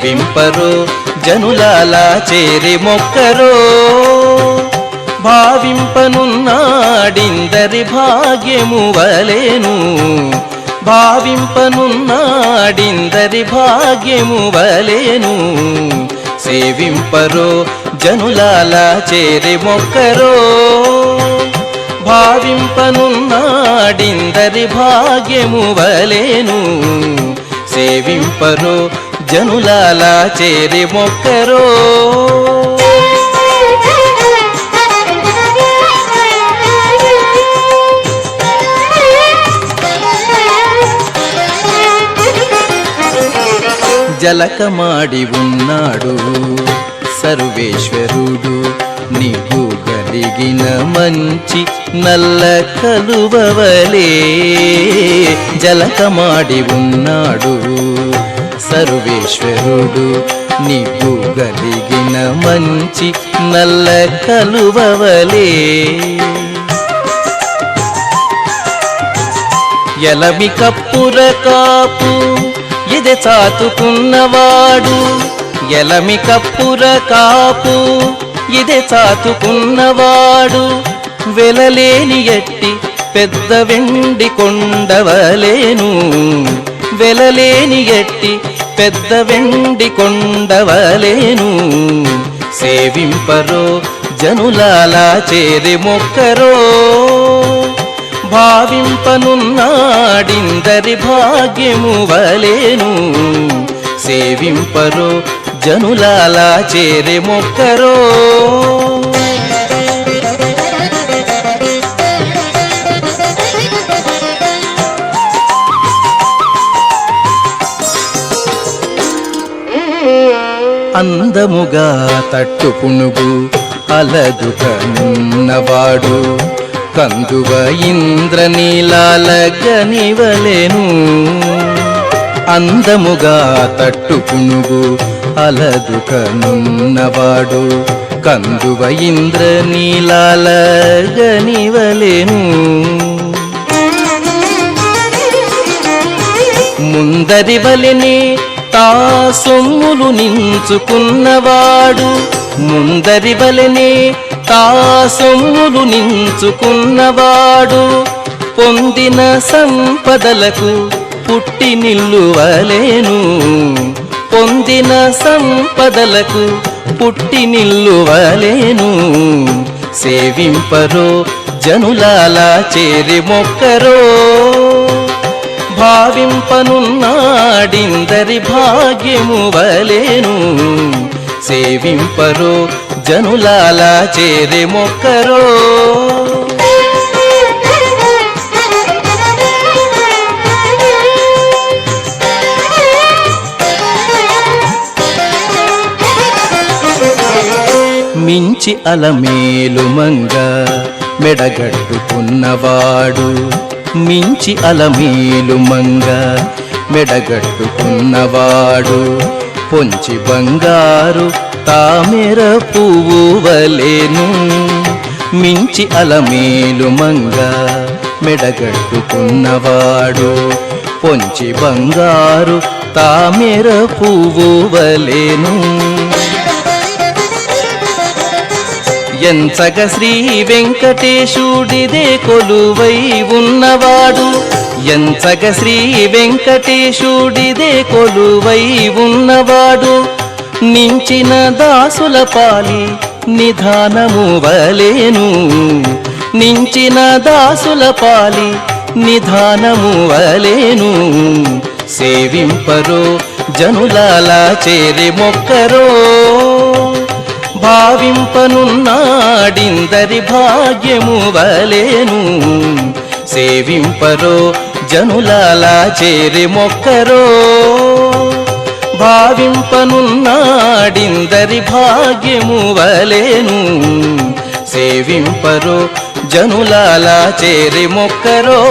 సేవింపరో జనులాలా చేరి మొక్కరో. భావింపనున్నాడిందరి భాగ్యము వలేను. భావింపనున్నాడిందరి భాగ్యము వలేను. సేవింపరో జనులాలా చేరి మొక్కరో. భావింపనున్నాడిందరి భాగ్యము వలేను. సేవింపరో జనులాలా చేరి మొక్కరో. జలకమాడి ఉన్నాడు సర్వేశ్వరుడు నీవు కలిగిన మంచి నల్ల కలువవలే. జలకమాడి ఉన్నాడు సర్వేశ్వరుడు నీవు కలిగిన మంచి నల్ల కలువవలే. ఎలమి కప్పుర కాపు ఇది చాతుకున్నవాడు ఎలమి కప్పుర కాపు ఇది చాతుకున్నవాడు వెలలేని ఎట్టి పెద్ద వెండి కొండవలేను. వెలలేని ఎట్టి పెద్ద వెండి కొండవలేను. సేవింపరో జనులాలా చేరి మొక్కరో. భావింపనున్నాడిందరి భాగ్యము వలేను. సేవింపరో జనులాలా చేరి మొక్కరో. అందముగా తట్టుపుణుగు పునుగు అలదుకనున్నవాడు కందువ ఇంద్రనీలాల గనివలెను అందముగా తట్టుపుణుగు పునుగు అలదుకనున్నవాడు కందువ ఇంద్రనీలాల గనివలెను ముందరి వలెనే తా సొమ్ములు నించుకున్నవాడు ముందరి వలెనే తా సొమ్ములు నించుకున్నవాడు పొందిన సంపదలకు పుట్టి నిల్లువలేను. పొందిన సంపదలకు పుట్టి నిల్లువలేను. సేవింపరో జనులాలా చేరి మొక్కరో భావింపనున్నాడిందరి భాగ్యము వలేను. సేవింపరో జనులాలా చేరి మొక్కరో. మించి అలమేలు మంగ మెడగట్టుకున్నవాడు. మించి అలమేలు మంగ మెడగట్టుకున్నవాడు పొంచి బంగారు తామెర పువ్వు వలేను. మించి అలమేలు మంగ మెడగట్టుకున్నవాడు పొంచి బంగారు తామెర పువ్వు వలేను. ఎంచగ శ్రీ వెంకటేశుడిదే కొలువై ఉన్నవాడు. ఎంచగ శ్రీ వెంకటేశుడిదే కొలువై ఉన్నవాడు. నించిన దాసుల పాలి నిధానము వలేను. నించిన దాసుల పాలి నిధానము వలేను. సేవింపరో జనులాలా చేరి మొక్కరో. భావింపనున్నాడిందరి భాగ్యము వలేను. సేవింపరో జనులాలా చేరి మొక్కరో. భావింపనున్నాడిందరి భాగ్యము వలేను. సేవింపరో జనులాలా చేరి మొక్కరో.